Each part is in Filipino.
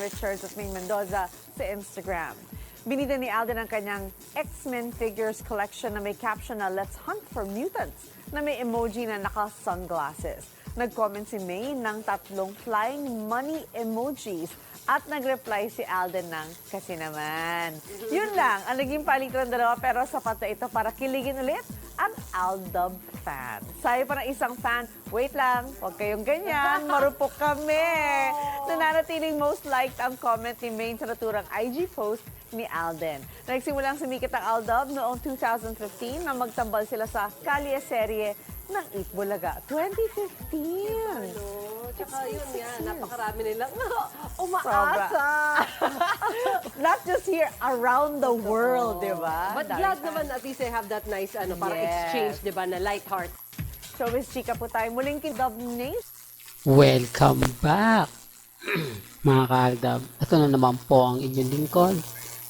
Richards at Ming Mendoza sa Instagram. Binida ni Alden ang kanyang X-Men figures collection na may caption na Let's Hunt for Mutants na may emoji na naka-sunglasses. Nag-comment si May ng tatlong flying money emojis at nag-reply si Alden ng kasi naman. Yun lang, ang naging palitan ng dalawa pero sapat na ito para kiligin ulit ang Aldab fan. Sayo pa ng isang fan, wait lang, huwag kayong ganyan, marupok kami. Nananatiling most liked ang comment ni Maine sa naturang IG post ni Alden. Nagsimulang sumikat ang Aldab noong 2015 na magtambal sila sa Kalye serye ng Eat Bulaga 2015. Tsaka yun nga, napakarami nilang Sobra. umaasa. Not just here, around the world, di ba? But Dami glad naman at least I have that nice ano, para Yes. exchange, di ba, na light heart. Showbiz Chika po tayo. Muling kidab names. Welcome back! Mga kaaldab, ito na naman po ang inyong lingkod,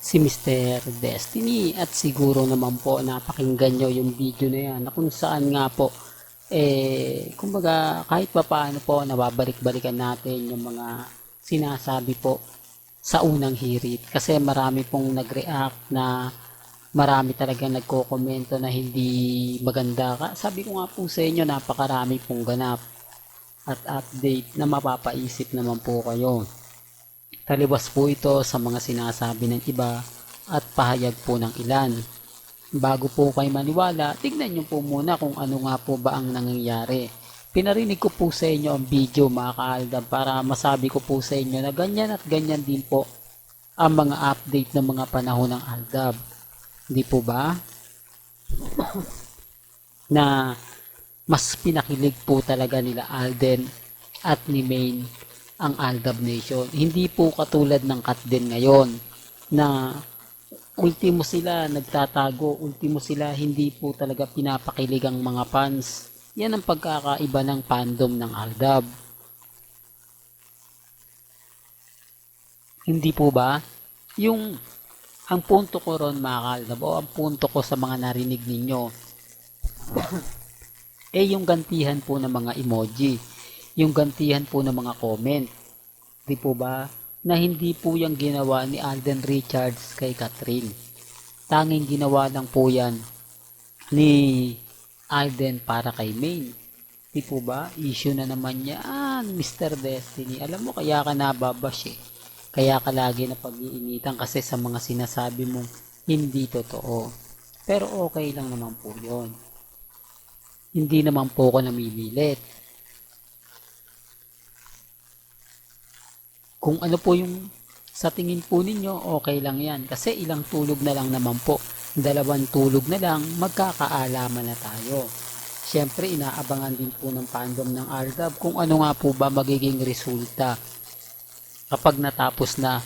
si Mr. Destiny. At siguro naman po napakinggan nyo yung video na yan na kung saan nga po, eh, kumbaga kahit pa paano po nababalik-balikan natin yung mga sinasabi po sa unang hirit. Kasi marami pong nag-react na marami talaga nagko-komento na hindi maganda. Ka- Sabi ko nga po sa inyo, napakarami pong ganap at update na mapapaisip naman po kayo. Taliwas po ito sa mga sinasabi ng iba at pahayag po ng ilan. Bago po kayo maniwala, tignan nyo po muna kung ano nga po ba ang nangyayari. Pinarinig ko po sa inyo ang video mga kaaldab para masabi ko po sa inyo na ganyan at ganyan din po ang mga update ng mga panahon ng aldab. Hindi po ba? na mas pinakilig po talaga nila Alden at ni Maine ang Aldab Nation. Hindi po katulad ng Katden ngayon na ultimo sila nagtatago, ultimo sila hindi po talaga pinapakilig ang mga fans. Yan ang pagkakaiba ng fandom ng Aldab. Hindi po ba? Yung ang punto ko ron mga Aldab o ang punto ko sa mga narinig ninyo eh yung gantihan po ng mga emoji, yung gantihan po ng mga comment. Di po ba? Na hindi po yung ginawa ni Alden Richards kay Catherine. Tanging ginawa lang po yan ni Alden para kay Maine. Di po ba? Issue na naman yan, Mr. Destiny. Alam mo, kaya ka nababash eh. Kaya ka lagi na pag-iinitan kasi sa mga sinasabi mong hindi totoo. Pero okay lang naman po yon hindi naman po ako namimilit. Kung ano po yung sa tingin po ninyo, okay lang yan. Kasi ilang tulog na lang naman po. Dalawang tulog na lang, magkakaalaman na tayo. Siyempre, inaabangan din po ng fandom ng Aldab kung ano nga po ba magiging resulta kapag natapos na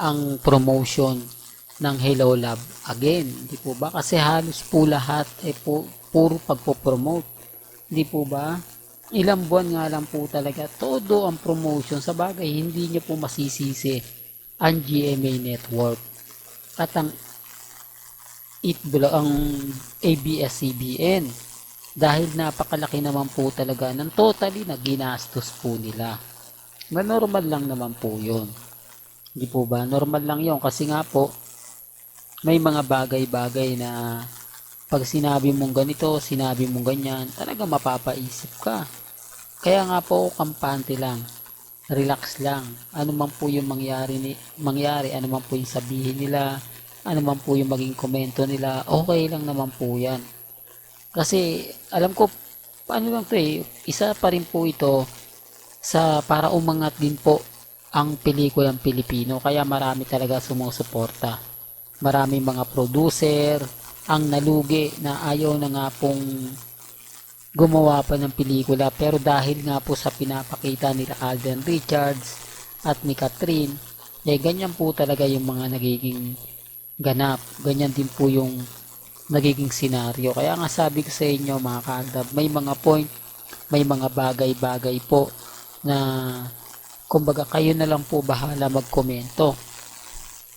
ang promotion ng Hello Love again. Di po ba? Kasi halos po lahat eh po, puro pagpo-promote. Di po ba? Ilang buwan nga lang po talaga todo ang promotion sa bagay hindi niyo po masisisi ang GMA network at ang it ang ABS-CBN dahil napakalaki naman po talaga ng totally na ginastos po nila. Na normal lang naman po yun. Di po ba? Normal lang yun kasi nga po may mga bagay-bagay na pag sinabi mong ganito, sinabi mong ganyan, talaga mapapaisip ka. Kaya nga po, kampante lang. Relax lang. Ano man po yung mangyari, ni, mangyari, ano man po yung sabihin nila, ano man po yung maging komento nila, okay lang naman po yan. Kasi, alam ko, ano lang to eh, isa pa rin po ito sa para umangat din po ang pelikulang Pilipino. Kaya marami talaga sumusuporta. Maraming mga producer, ang nalugi na ayaw na nga pong gumawa pa ng pelikula. Pero dahil nga po sa pinapakita nila Alden Richards at ni Catherine eh ganyan po talaga yung mga nagiging ganap. Ganyan din po yung nagiging senaryo. Kaya nga sabi ko sa inyo mga kaaldab may mga point may mga bagay-bagay po na kumbaga kayo na lang po bahala magkomento.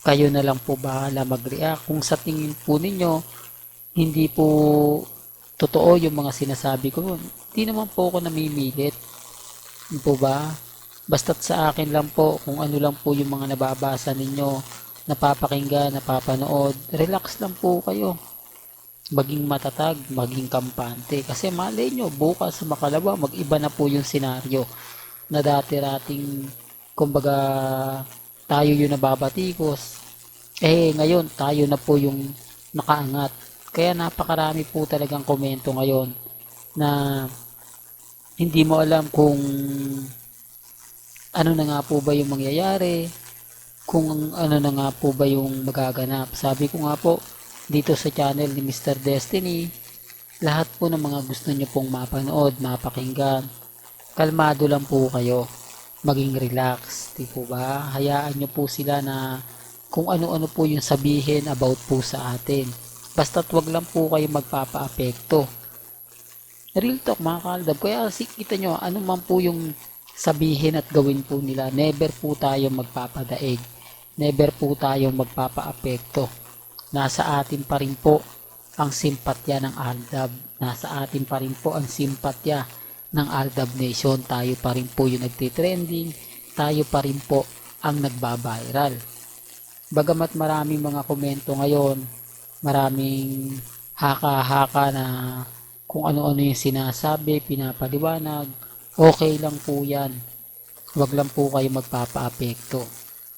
Kayo na lang po bahala mag-react. Kung sa tingin po ninyo hindi po totoo yung mga sinasabi ko. Hindi naman po ako namimilit. Hindi po ba? Basta't sa akin lang po, kung ano lang po yung mga nababasa ninyo, napapakinggan, napapanood, relax lang po kayo. Maging matatag, maging kampante. Kasi malay nyo, bukas sa makalawa, mag-iba na po yung senaryo na dati rating, kumbaga, tayo yung nababatikos. Eh, ngayon, tayo na po yung nakaangat. Kaya napakarami po talagang komento ngayon na hindi mo alam kung ano na nga po ba yung mangyayari, kung ano na nga po ba yung magaganap. Sabi ko nga po, dito sa channel ni Mr. Destiny, lahat po ng mga gusto nyo pong mapanood, mapakinggan, kalmado lang po kayo. Maging relax, di po ba? Hayaan nyo po sila na kung ano-ano po yung sabihin about po sa atin. Basta't wag lang po kayo magpapa-apekto. Real talk mga kaldab. Kaya kita nyo, ano man po yung sabihin at gawin po nila, never po tayo magpapadaig. Never po tayo magpapa-apekto. Nasa atin pa rin po ang simpatya ng Aldab. Nasa atin pa rin po ang simpatya ng Aldab Nation. Tayo pa rin po yung nagtitrending. Tayo pa rin po ang nagbabiral. Bagamat maraming mga komento ngayon, maraming haka-haka na kung ano-ano yung sinasabi, pinapaliwanag, okay lang po yan. Huwag lang po kayo magpapa-apekto.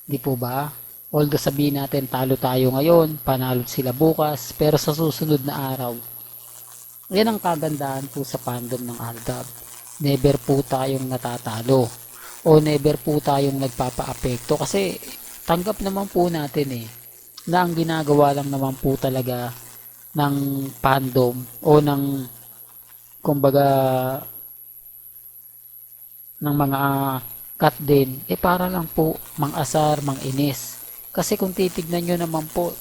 Di po ba? Although sabihin natin talo tayo ngayon, panalo sila bukas, pero sa susunod na araw, yan ang kagandahan po sa fandom ng Aldab. Never po tayong natatalo o never po tayong nagpapa-apekto kasi tanggap naman po natin eh na ang ginagawa lang naman po talaga ng fandom o ng kumbaga ng mga cut din eh para lang po mang-asar, mang-inis kasi kung titignan nyo naman po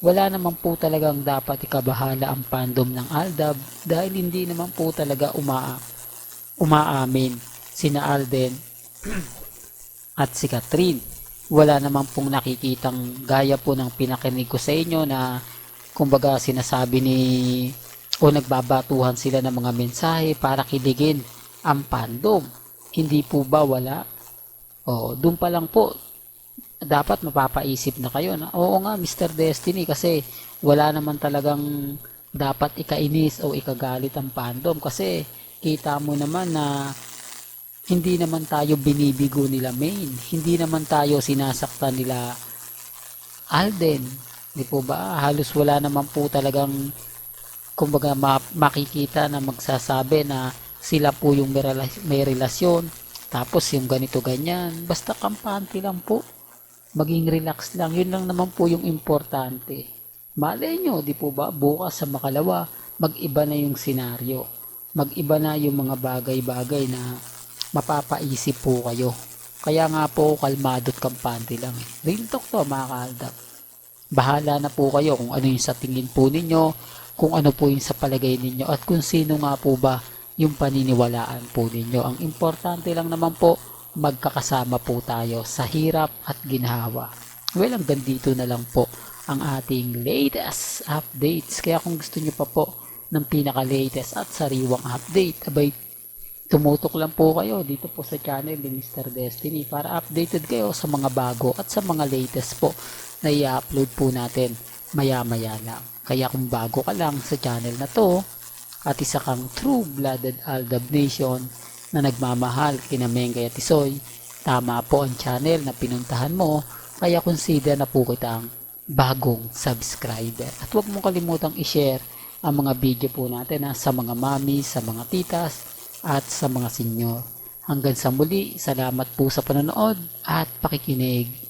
wala naman po talagang dapat ikabahala ang fandom ng Aldab dahil hindi naman po talaga uma umaamin sina Alden at si Catherine. Wala naman pong nakikitang gaya po ng pinakinig ko sa inyo na kumbaga sinasabi ni o nagbabatuhan sila ng mga mensahe para kiligin ang fandom. Hindi po ba wala? O, doon pa lang po dapat mapapaisip na kayo na oo nga Mr. Destiny kasi wala naman talagang dapat ikainis o ikagalit ang fandom kasi kita mo naman na hindi naman tayo binibigo nila main hindi naman tayo sinasaktan nila Alden. Di po ba? Halos wala naman po talagang kumbaga ma- makikita na magsasabi na sila po yung may, rela- may relasyon. Tapos yung ganito ganyan. Basta kampante lang po. Maging relax lang. Yun lang naman po yung importante. Malay nyo, di po ba, bukas sa makalawa, mag-iba na yung senaryo. Mag-iba na yung mga bagay-bagay na mapapaisip po kayo. Kaya nga po, kalmado at kampante lang. eh. Real talk to, mga kaaldap. Bahala na po kayo kung ano yung sa tingin po ninyo, kung ano po yung sa palagay ninyo, at kung sino nga po ba yung paniniwalaan po ninyo. Ang importante lang naman po, magkakasama po tayo sa hirap at ginhawa. Well, hanggang dito na lang po ang ating latest updates. Kaya kung gusto nyo pa po ng pinaka-latest at sariwang update, abay, tumutok lang po kayo dito po sa channel ni Mr. Destiny para updated kayo sa mga bago at sa mga latest po na i-upload po natin maya-maya lang. Kaya kung bago ka lang sa channel na to at isa kang true-blooded Aldab Nation, na nagmamahal kina Mengay at Tisoy, tama po ang channel na pinuntahan mo, kaya consider na po kitang bagong subscriber. At huwag mo kalimutang i-share ang mga video po natin ha, sa mga mami, sa mga titas, at sa mga senyor. Hanggang sa muli, salamat po sa panonood at pakikinig.